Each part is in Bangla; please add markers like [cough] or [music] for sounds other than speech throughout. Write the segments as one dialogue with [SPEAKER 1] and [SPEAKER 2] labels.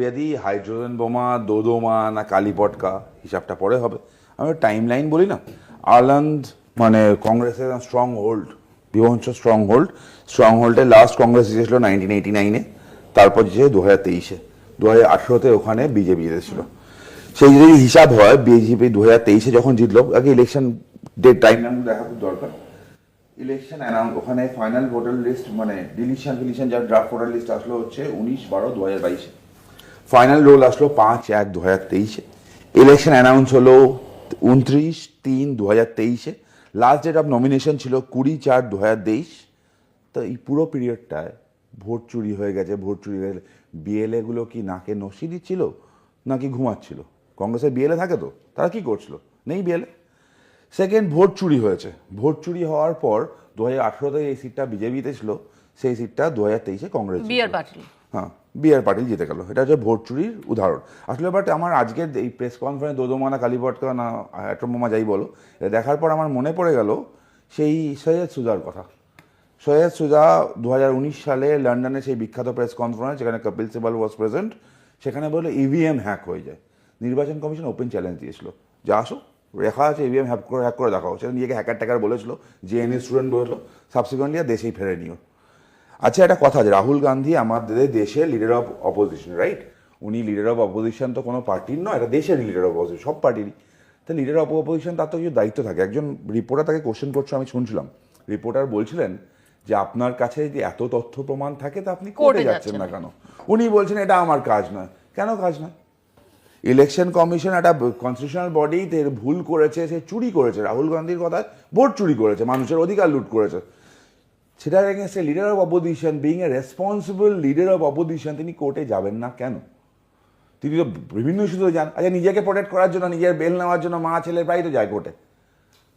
[SPEAKER 1] বেদি হাইড্রোজেন বোমা দোদোমা না কালীপটকা হিসাবটা পরে হবে। আমি টাইম লাইন বলি না। আয়ারল্যান্ড মানে কংগ্রেসের স্ট্রং হোল্ড বিভংস স্ট্রং হোল্ড স্ট্রং হোল্ডে লাস্ট কংগ্রেস জিতেছিল নাইনটিন এইটি নাইনে তারপর জিতে দু হাজার তেইশে। দু হাজার আঠেরোতে ওখানে বিজেপি জিতেছিল। সেই যদি হিসাব হয় বিজেপি দু হাজার তেইশে যখন জিতলো, আগে ইলেকশন ডেট টাইম লাইন দেখা খুব দরকার। ইলেকশন অ্যানাউন্স ওখানে ফাইনাল ভোটার লিস্ট মানে ডিলিশন ফিলিশন যার ড্রাফট ভোটার লিস্ট আসলো হচ্ছে উনিশ বারো দু হাজার বাইশে। ফাইনাল রোল আসলো পাঁচ এক দু হাজার তেইশে। ইলেকশন অ্যানাউন্স হলো উনত্রিশ তিন দু হাজার তেইশে। লাস্ট ডেট অফ নমিনেশন ছিল কুড়ি চার দু হাজার তেইশ। তো এই পুরো পিরিয়ডটায় ভোট চুরি হয়ে গেছে ভোট চুরি হয়ে গেছে। বিএলএ গুলো কি নাকে নসি দিচ্ছিল নাকি ঘুমাচ্ছিল? কংগ্রেসের বিএলএ থাকে তো তারা কি করছিল? নেই বিএলএ সেকেন্ড ভোট চুরি হয়েছে। ভোট চুরি হওয়ার পর দু হাজার আঠেরোতে এই সিটটা বিজেপিতে ছিল সেই সিটটা দু হাজার তেইশে কংগ্রেস হ্যাঁ। বি আর পাটিল জিতে গেল। এটা হচ্ছে ভোট চুরির উদাহরণ। আসলে বাট আমার আজকের এই প্রেস কনফারেন্স দোদোমানা, কালীপটকা, না অ্যাটমোমা যাই বলো, এটা দেখার পর আমার মনে পড়ে গেল সেই সৈয়দ সুজার কথা। সৈয়দ সুজা দু হাজার উনিশ সালে লন্ডনে সেই বিখ্যাত প্রেস কনফারেন্স যেখানে কপিল সিবাল ওয়াজ প্রেজেন্ট সেখানে বলে ইভিএম হ্যাক হয়ে যায়। নির্বাচন কমিশন ওপেন চ্যালেঞ্জ দিয়েছিল। যে আসো, রেখা আছে ইভিএম হ্যাক করে হ্যাক করে দেখাও। সেটা নিজেকে হ্যাকার ট্যাকার বলেছিল যে এন স্টুডেন্ট বলেছিল। সাবসিকুয়েন্টলি আর দেশেই ফেরে নিও। আচ্ছা একটা কথা যে রাহুল গান্ধী আমাদের দেশের লিডার অফ অপোজিশন রাইট উনি লিডার অফ অপোজিশন তো কোনো পার্টির নয় এটা দেশের লিডার অফ অপোজিশন সব পার্টিরই। তো লিডার অফ অপোজিশন তার তো কিছু দায়িত্ব থাকে। একজন রিপোর্টার তাকে কোশ্চেন করছে আমি শুনছিলাম। রিপোর্টার বলছিলেন যে আপনার কাছে যে এত তথ্য প্রমাণ থাকে তা আপনি কোর্টে যাচ্ছেন
[SPEAKER 2] যাচ্ছেন
[SPEAKER 1] না কেন? উনি বলছেন এটা আমার কাজ নয়। কেন কাজ না ইলেকশন কমিশন একটা কনস্টিটিউশনাল বডি ভুল করেছে সে চুরি করেছে। রাহুল গান্ধীর কথা ভোট চুরি করেছে মানুষের অধিকার লুট করেছে। সেটার এগেনস্টে leader of opposition being a responsible leader of opposition তিনি কোর্টে যাবেন না কেন? তিনি তো বিভিন্ন ইস্যুতে যান। আচ্ছা নিজেকে প্রোটেক্ট করার জন্য, নিজের বেল নেওয়ার জন্য মা ছেলের প্রায় তো যায় কোর্টে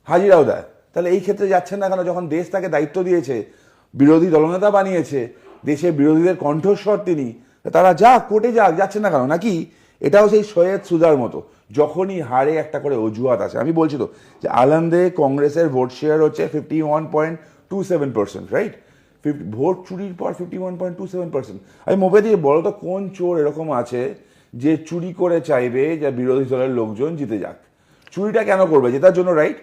[SPEAKER 1] হাজিরাও দেয় তাহলে এই ক্ষেত্রে যাচ্ছেন না কেন? যখন দেশ তাকে দায়িত্ব দিয়েছে, বিরোধী দলনেতা বানিয়েছে, দেশের বিরোধীদের কণ্ঠস্বর তিনি, তারা যাক কোর্টে যাক, যাচ্ছেন না কেন? নাকি এটাও সেই সৈয়দ সুদার মতো, যখনই হারে একটা করে অজুহাত আছে আমি বলছি তো, যে আনন্দে কংগ্রেসের ভোট শেয়ার হচ্ছে fifty one point two seven percent right vote চুরির পর fifty one point two seven percent আমি মোবাইল দিয়ে বলো তো কোন চোর এরকম আছে যে চুরি করে চাইবে যে বিরোধী দলের লোকজন জিতে যাক। চুরিটা কেন করবে? জেতার জন্য রাইট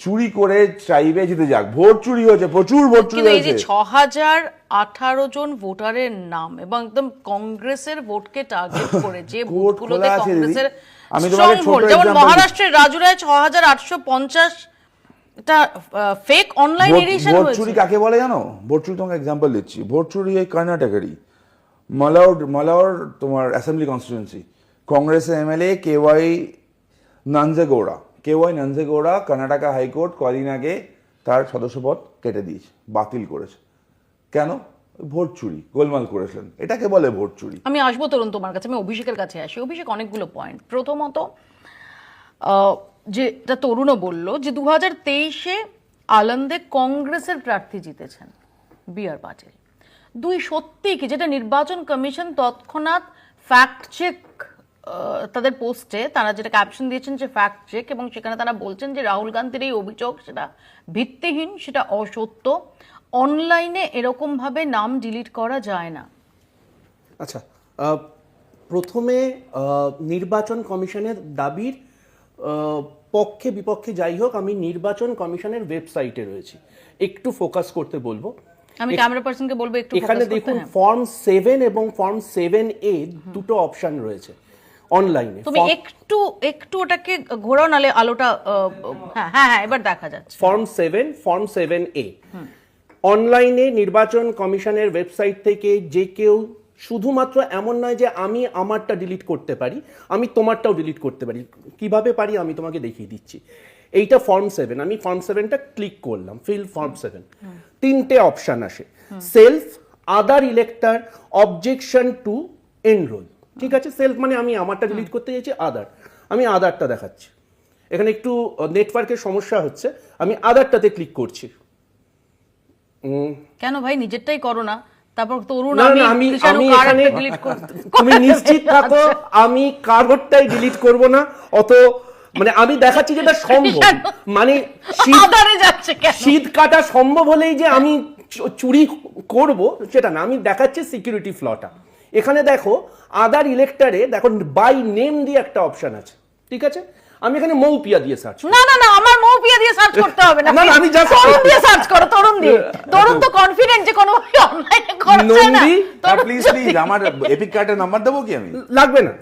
[SPEAKER 1] চুরি করে চাইবে জিতে যাক। ভোট চুরি হয়েছে প্রচুর ভোট চুরি হয়েছে।
[SPEAKER 2] ছ হাজার আঠারো জন ভোটারের নাম এবং একদম কংগ্রেসের ভোটকে টার্গেট করে যে [laughs] ভোটগুলোতে। কংগ্রেসের
[SPEAKER 1] আমি তোমাকে ছোট
[SPEAKER 2] যেমন মহারাষ্ট্রের রাজুরায় ছ হাজার আটশো পঞ্চাশ এটা ফেক অনলাইন এডিশন হয়েছে।
[SPEAKER 1] চুরি কাকে বলে জানো? ভোট চুরি তোমাকে এক্সাম্পল দিচ্ছি। ভোট চুরি এই কর্ণাটকেরই। মালাউড মালাউর তোমার অ্যাসেম্বলি কনস্টিটুয়েন্সি কংগ্রেসের MLA K Y Nanjegowda. K Y Nanjegowda Karnataka high court কদিন আগে তার সদস্যপদ কেটে দিয়েছে বাতিল করেছে। কেন? ভোট চুরি গোলমাল করেছিলেন। এটাকে বলে ভোট চুরি।
[SPEAKER 2] আমি আসব তরুণ তোমার কাছে আমি অভিষেকের কাছে আসি। অভিষেক অনেকগুলো পয়েন্ট প্রথমত যেটা তরুণও বলল যে দু হাজার তেইশে আলন্দে কংগ্রেসের প্রার্থী জিতেছেন বি আর পাটিল। দুই সত্যি কি, যেটা নির্বাচন কমিশন তৎক্ষণাৎ ফ্যাক্ট চেক তাদের পোস্টে তারা যেটা ক্যাপশন দিয়েছেন যে ফ্যাক্ট চেক এবং সেখানে তারা বলছেন যে রাহুল গান্ধীর এই অভিযোগ সেটা ভিত্তিহীন, সেটা অসত্য। অনলাইনে এরকমভাবে নাম ডিলিট করা যায় না।
[SPEAKER 3] আচ্ছা প্রথমে নির্বাচন কমিশনের দাবির পক্ষে বিপক্ষে যাই হোক আমি নির্বাচন কমিশনের ওয়েবসাইটে রয়েছি। একটু ফোকাস করতে বলব।
[SPEAKER 2] আমি ক্যামেরা পার্সনকে বলব একটু
[SPEAKER 3] এখানে দেখুন
[SPEAKER 2] হ্যাঁ।
[SPEAKER 3] ফর্ম সেভেন এবং ফর্ম সেভেন এ দুটো অপশন রয়েছে অনলাইনে
[SPEAKER 2] তুমি একটু একটু ওটাকে ঘোরাও নালে আলোটা হ্যাঁ হ্যাঁ হ্যাঁ এবার দেখা যাচ্ছে।
[SPEAKER 3] Form seven form seven A অনলাইনে নির্বাচন কমিশনের ওয়েবসাইট থেকে যে কেউ শুধুমাত্র এমন নয় যে আমি আমারটা ডিলিট করতে পারি, আমি তোমারটাও ডিলিট করতে পারি। কীভাবে পারি আমি তোমাকে দেখিয়ে দিচ্ছি। এইটা ফর্ম সেভেন আমি ফর্ম সেভেনটা ক্লিক করলাম ফিল ফর্ম সেভেন তিনটে অপশন আসে। Self other elector objection to enrol ঠিক আছে? সেলফ মানে আমি আমারটা ডিলিট করতে চাইছি আদার আমি আদারটা দেখাচ্ছি। এখানে একটু নেটওয়ার্কের সমস্যা হচ্ছে। আমি আদারটাতে ক্লিক করছি।
[SPEAKER 2] কেন ভাই? নিজেরটাই করো না। তারপর তরুণ আমি
[SPEAKER 3] আমি আমি এখানে [laughs] তুমি নিশ্চিত থাকো আমি কারোরটাই ডিলিট করব না অত মানে আমি দেখাচ্ছি যেটা সম্ভব। মানে শীত কাটা সম্ভব হলেই যে আমি চুরি করব সেটা না আমি দেখাচ্ছি সিকিউরিটি ফ্লটা এখানে দেখো আদার ইলেক্টারে দেখো বাই নেম দিয়ে একটা অপশন আছে। ঠিক আছে? আমি এখানে মৌপিয়া দিয়ে সার্চ
[SPEAKER 2] না না না আমার মৌপিয়া দিয়ে সার্চ করতে হবে [laughs] না।
[SPEAKER 3] না, আমি just-
[SPEAKER 2] তরুণ দিয়ে সার্চ করো তরুণ দিয়ে। [laughs] তরুণ তো কনফিডেন্ট যে কোনো অনলাইনে করছে না।
[SPEAKER 1] প্লিজ প্লিজ আমার এপিক কার্ডের নাম্বার দেবো কি আমি? [laughs]
[SPEAKER 3] লাগবে না।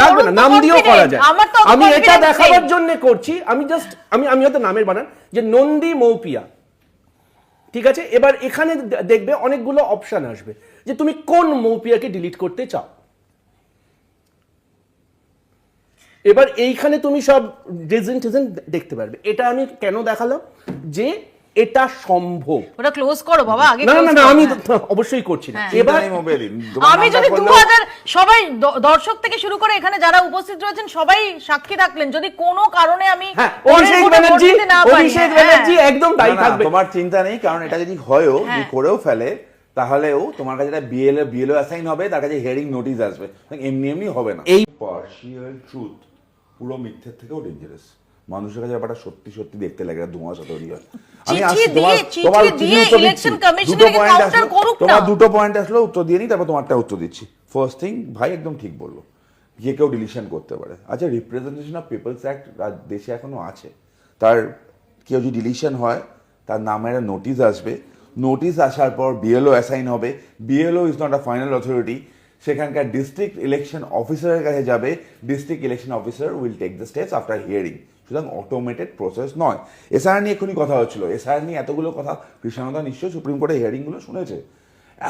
[SPEAKER 3] লাগবে না নাম দিয়েও করা যায়। আমি এটা দেখাবার জন্য করছি আমি জাস্ট আমি আমি হয়তো নামের বানান যে নন্দী মৌপিয়া। ঠিক আছে? এবার এখানে দেখবে অনেকগুলো অপশন আসবে যে তুমি কোন মৌপিয়াকে ডিলিট করতে চাও। এবার এইখানে তুমি সব রিজন টিজন দেখতে পারবে। এটা আমি কেন দেখালাম? যে এটা সম্ভব।
[SPEAKER 2] ওটা ক্লোজ করো বাবা আগে
[SPEAKER 3] না না না আমি
[SPEAKER 2] হ্যাঁ।
[SPEAKER 3] অবশ্যই করছি না।
[SPEAKER 2] হ্যাঁ।
[SPEAKER 3] এবার
[SPEAKER 1] চিন্তা নেই মোবাইল
[SPEAKER 2] আমি যদি দু
[SPEAKER 1] করলেও-
[SPEAKER 2] হাজার সবাই দর্শক থেকে শুরু করে এখানে যারা উপস্থিত রয়েছেন সবাই সাক্ষী থাকলেন। যদি কোনো কারণে আমি
[SPEAKER 3] হ্যাঁ অভিষেক ব্যানার্জি অভিষেক। ব্যানার্জি একদম দায়ী থাকবে।
[SPEAKER 1] তোমার চিন্তা নেই কারণ এটা যদি হয়ও যদি
[SPEAKER 2] হ্যাঁ।
[SPEAKER 1] করেও ফেলে তাহলেও তোমার কাছে একটা বিএলএ বিএলও অ্যাসাইন হবে তার কাছে হেয়ারিং নোটিশ আসবে। এমনি এমনি হবে না।
[SPEAKER 3] এই-
[SPEAKER 1] পার্শিয়াল ট্রুথ পুরো মিথ্যের থেকেও ডেঞ্জারাস মানুষের কাছে ব্যাপারটা সত্যি সত্যি দেখতে লাগে একটা ধোঁয়াশা তৈরি হয় আমি তোমার দুটো পয়েন্ট আসলো তোমার দুটো পয়েন্ট আসলো উত্তর দিয়ে নিই তারপর তোমারটা উত্তর দিচ্ছি। ফার্স্ট থিং ভাই একদম ঠিক বলল যে কেউ ডিলিশন করতে পারে। আচ্ছা রিপ্রেজেন্টেশন অফ পিপলস অ্যাক্ট দেশে এখনও আছে। তার কেউ যদি ডিলিশন হয় তার নামের নোটিশ আসবে। নোটিশ আসার পর বিএলও অ্যাসাইন হবে। BLO is not a final authority সেখানকার ডিস্ট্রিক্ট ইলেকশন অফিসারের কাছে যাবে। District election officer will take the steps after hearing সুতরাং অটোমেটেড প্রসেস নয়। এসআর নিয়ে এক্ষুনি কথা হচ্ছিল। এসআর নিয়ে এতগুলো কথা কৃষ্ণদা নিশ্চয়ই সুপ্রিম কোর্টের হিয়ারিংগুলো শুনেছে।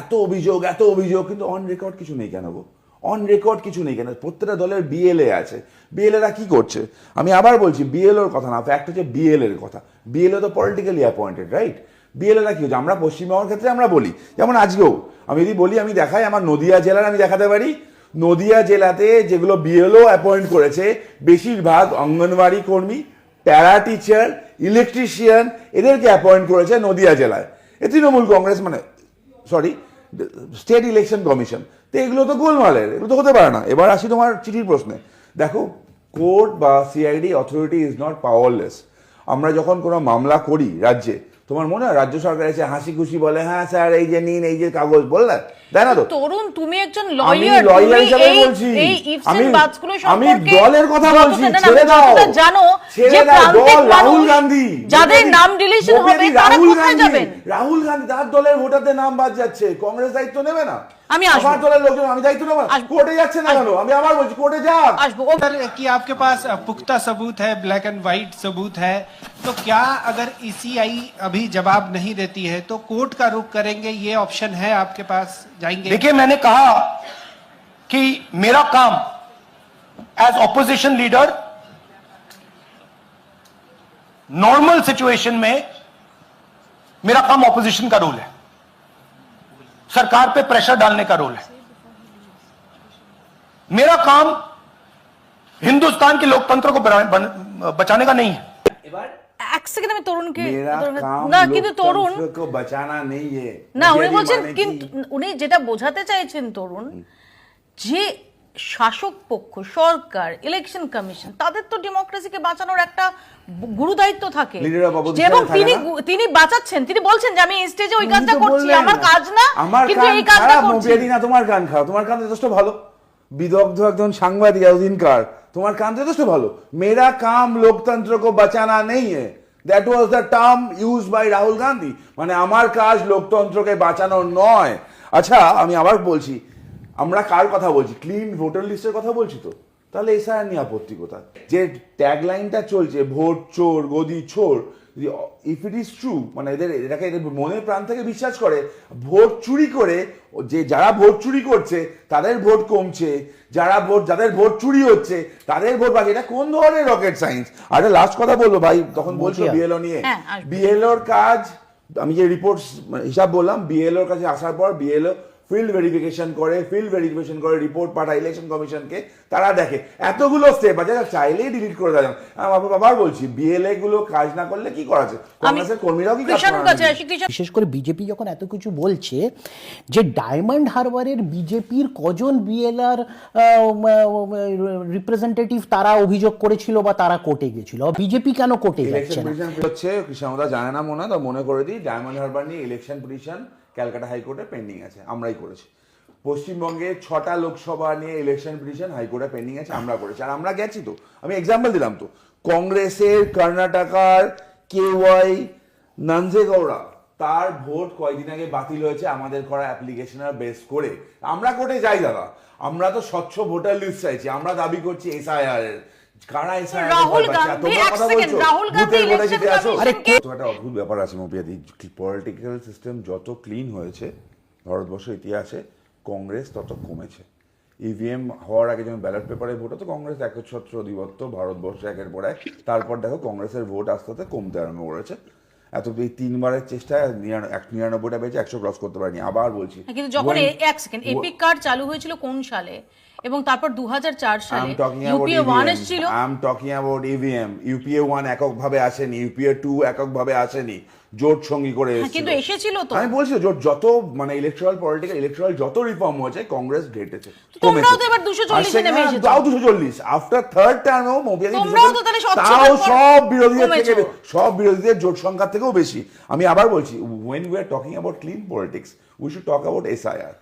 [SPEAKER 1] এত অভিযোগ এত অভিযোগ, কিন্তু অন রেকর্ড কিছু নেই কেন গো? অন রেকর্ড কিছু নেই কেন? প্রত্যেকটা দলের বিএলএ আছে। বিএলএরা কি করছে? আমি আবার বলছি বিএলওর কথা না ফ্যাক্ট হচ্ছে বিএলএর কথা। বিএলও তো পলিটিক্যালি অ্যাপয়েন্টেড রাইট বিএলএরা কি হচ্ছে? আমরা পশ্চিমবঙ্গের ক্ষেত্রে আমরা বলি। যেমন আজকেও, আমি যদি বলি, আমি দেখাই, আমার নদিয়া জেলার আমি দেখাতে পারি। নদিয়া জেলাতে যেগুলো বিএলও অ্যাপয়েন্ট করেছে, বেশিরভাগ অঙ্গনবাড়ি কর্মী প্যারা টিচার ইলেকট্রিশিয়ান এদেরকে অ্যাপয়েন্ট করেছে নদিয়া জেলায়। এ তৃণমূল কংগ্রেস মানে সরি স্টেট ইলেকশন কমিশন তো এগুলো তো গোলমালের, এগুলো তো হতে পারে না। এবার আসি তোমার চিঠির প্রশ্নে। দেখো কোর্ট বা CID authority is not powerless আমরা যখন কোনো মামলা করি রাজ্যে তোমার মনে হয় রাজ্য সরকার এসে হাসি খুশি বলে হ্যাঁ স্যার এই যে নিন এই যে কাগজ বললে? তাই না তো?
[SPEAKER 2] তরুণ তুমি একজন লয়ার
[SPEAKER 1] লয়ার হিসেবে বলছি। আমি আমি দলের কথা বলছি ছেড়ে দাও।
[SPEAKER 2] জানো যে প্রান্তিক
[SPEAKER 1] রাহুল গান্ধী।
[SPEAKER 2] যাদের নাম ডিলিশন হবে তারা
[SPEAKER 1] রাহুল
[SPEAKER 2] কোথায়
[SPEAKER 1] গান্ধী,
[SPEAKER 2] যাবেন?
[SPEAKER 1] রাহুল গান্ধী তার দলের ভোটারদের নাম বাদ যাচ্ছে। কংগ্রেস দায়িত্ব নেবে না।
[SPEAKER 2] আমি আসবো।
[SPEAKER 1] আমার দলের লোকজন আমি দায়িত্ব নেবো না
[SPEAKER 2] আসবো।
[SPEAKER 1] কোর্টে যাচ্ছে না কেন আমি আবার বলছি কোর্টে যাক
[SPEAKER 2] আসবো ও
[SPEAKER 4] सर कि आपके पास पुख्ता सबूत है ब्लैक एंड व्हाइट सबूत है तो क्या अगर ईसीआई अभी जवाब नहीं देती है तो कोर्ट का रुख करेंगे ये ऑप्शन है आपके पास जाएंगे
[SPEAKER 5] देखिए मैंने कहा कि मेरा काम as opposition leader normal situation में मेरा काम ऑपोजिशन का रोल है सरकार पे प्रेशर डालने का रोल है मेरा काम हिंदुस्तान के लोकतंत्र को बना- बन- बचाने का नहीं है
[SPEAKER 3] এবার
[SPEAKER 2] এক সেকেন্ড আমি তরুণকে
[SPEAKER 1] मेरा
[SPEAKER 2] তরুণকে-
[SPEAKER 1] काम
[SPEAKER 2] না কিন্তু তরুণ
[SPEAKER 1] लोकतंत्र को बचाना नहीं है
[SPEAKER 2] না উনি
[SPEAKER 1] BJP
[SPEAKER 2] বলছেন
[SPEAKER 1] মানে কি?
[SPEAKER 2] কিন্তু উনি যেটা বোঝাতে চাইছেন তরুণ যে শাসক পক্ষ সরকার ইলেকশন কমিশন তাদের তো ডেমোক্রেসিকে বাঁচানোর একটা গুরু দায়িত্ব থাকে এবং তিনি তিনি বাঁচাচ্ছেন তিনি বলছেন যে আমি স্টেজে ওই কাজটা করছি আমার কাজ না কিন্তু এই কাজটা করছি।
[SPEAKER 1] না তোমার কান খারাপ তোমার কান যথেষ্ট ভালো। বিদগ্ধ একজন সাংবাদিক এতদিনকার তোমার কান যথেষ্ট ভালো। মেরা কাম লোকতন্ত্র কো বাঁচানা নেই that was the term use by Rahul Gandhi মানে আমার কাজ লোকতন্ত্রকে বাঁচানো নয়। আচ্ছা আমি আবার বলছি আমরা কার কথা বলছি? ক্লিন ভোটার লিস্টের কথা বলছি তো? তাহলে এসআর নিয়ে আপত্তি কোথায়? যে ট্যাগ লাইনটা চলছে ভোট চোর গদি চোর ইফ ইট ইজ ট্রু মানে এদের এটাকে এদের মনের প্রাণ থেকে বিশ্বাস করে ভোট চুরি করে যে যারা ভোট চুরি করছে তাদের ভোট কমছে যারা ভোট যাদের ভোট চুরি হচ্ছে তাদের ভোট বাড়ছে। এটা কোন ধরনের রকেট সায়েন্স আর লাস্ট কথা বলব ভাই তখন বলছো বিএলও নিয়ে।
[SPEAKER 2] হ্যাঁ।
[SPEAKER 1] বিএলওর কাজ আমি যে রিপোর্ট হিসাব বললাম বিএলওর কাছে আসার পর বিএলও ফিল্ড ভেরিফিকেশন করে ফিল্ড ভেরিফিকেশন করে রিপোর্ট পাঠায় ইলেকশন কমিশনকে তারা দেখে। এতগুলো স্টেপ আছে চাইলেই ডিলিট করে দেয়। আমি আবার বলছি বিএলএ গুলো কাজ না করলে কি করা আছে কংগ্রেসের কর্মীরাও কি
[SPEAKER 6] বিশেষ করে বিজেপি যখন এত কিছু বলছে যে ডায়মন্ড হারবারের বিজেপির কজন বিএলআর রিপ্রেজেন্টেটিভ তারা অভিযোগ করেছিল বা তারা কোর্টে গেছিল? বিজেপি কেন কোর্টে যাচ্ছে না?
[SPEAKER 1] হচ্ছে কৃষ্ণদা জানে না মনে তো মনে করে দিই ডায়মন্ড হারবার নিয়ে ইলেকশন পিটিশন ক্যালকাটা হাইকোর্টে পেন্ডিং আছে, আমরাই করেছি। পশ্চিমবঙ্গে ছটা লোকসভা নিয়ে ইলেকশন পিটিশন হাইকোর্টে পেন্ডিং আছে, আমরা করেছি। আর আমরা গেছি তো, আমি এক্সাম্পল দিলাম তো, কংগ্রেসের, কর্ণাটকার কে ওয়াই নানজেগৌড়া তার ভোট কয়েকদিন আগে বাতিল হয়েছে আমাদের করা অ্যাপ্লিকেশনের বেস করে। আমরা কোর্টে যাই দাদা, আমরা তো স্বচ্ছ ভোটার লিস্ট চাইছি, আমরা দাবি করছি এসআইআর এর। কারা এসআইআর
[SPEAKER 2] রাহুল গান্ধী, এক second, রাহুল গান্ধী election commission-কে-
[SPEAKER 1] তো একটা অদ্ভুত ব্যাপার আছে মপিয়াদি পলিটিক্যাল সিস্টেম যত ক্লিন হয়েছে ভারতবর্ষের ইতিহাসে কংগ্রেস তত কমেছে। ইভিএম হওয়ার আগে যেমন ব্যালট পেপারে ভোট হতো কংগ্রেস একচ্ছত্র অধিপত্য ভারতবর্ষে একের পর এক। তারপর দেখো কংগ্রেসের ভোট আস্তে আস্তে কমতে আরম্ভ করেছে। এত এই তিনবারের চেষ্টায় এক নিরানব্বইটা পেয়েছে একশো ক্রস করতে পারেনি। আবার বলছি
[SPEAKER 2] হ্যাঁ, কিন্তু যখন এক সেকেন্ড এপিক কার্ড চালু হয়েছিল কোন সালে? এবং তারপর দু সালে
[SPEAKER 1] talking about
[SPEAKER 2] UPA one
[SPEAKER 1] EVM.
[SPEAKER 2] এসেছিল
[SPEAKER 1] talking about EVM. UPA 1 এককভাবে আসেনি ইউপিএ টু এককভাবে আসেনি জোট সঙ্গী করে
[SPEAKER 2] হ্যাঁ। কিন্তু এসেছিল তো।
[SPEAKER 1] আমি বলছি জোট যত মানে ইলেকট্রাল পলিটিক্যাল ইলেকট্রাল যত রিফর্ম হয়েছে কংগ্রেস ঘেটেছে
[SPEAKER 2] তোমরাও তো এবার 240 এ নেমে এসেছ।
[SPEAKER 1] তাও দুশো চল্লিশ আফটার থার্ড টার্মেও মোবিয়াদি
[SPEAKER 2] তোমরাও তো তাহলে
[SPEAKER 1] তাও সব বিরোধীদের থেকে সব বিরোধীদের জোট সংখ্যার থেকেও বেশি আমি আবার বলছি when we are talking about clean politics we should talk about SIR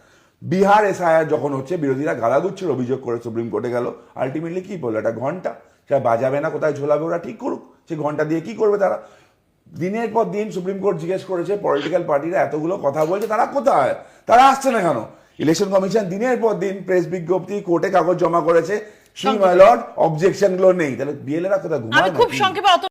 [SPEAKER 1] Bihar SIR যখন হচ্ছে বিরোধীরা গালা গালাগুচ্ছের অভিযোগ করে সুপ্রিম কোর্টে গেল। আলটিমেটলি কি বলল? একটা ঘণ্টা? সেটা বাজাবে না কোথায় ঝোলাবে? ওরা ঠিক করুক। সেই ঘণ্টা দিয়ে কি করবে তারা? দিনের পর দিন সুপ্রিম কোর্ট জিজ্ঞেস করেছে পলিটিক্যাল পার্টিরা এতগুলো কথা বলছে তারা কোথায়? তারা আসছে না কেন? ইলেকশন কমিশন দিনের পর দিন প্রেস বিজ্ঞপ্তি কোর্টে কাগজ জমা করেছে। সেই মাইলট অবজেকশনগুলো নেই। তাহলে বিএলএরা কোথায় ঘুমায়
[SPEAKER 2] খুব সংক্ষেপে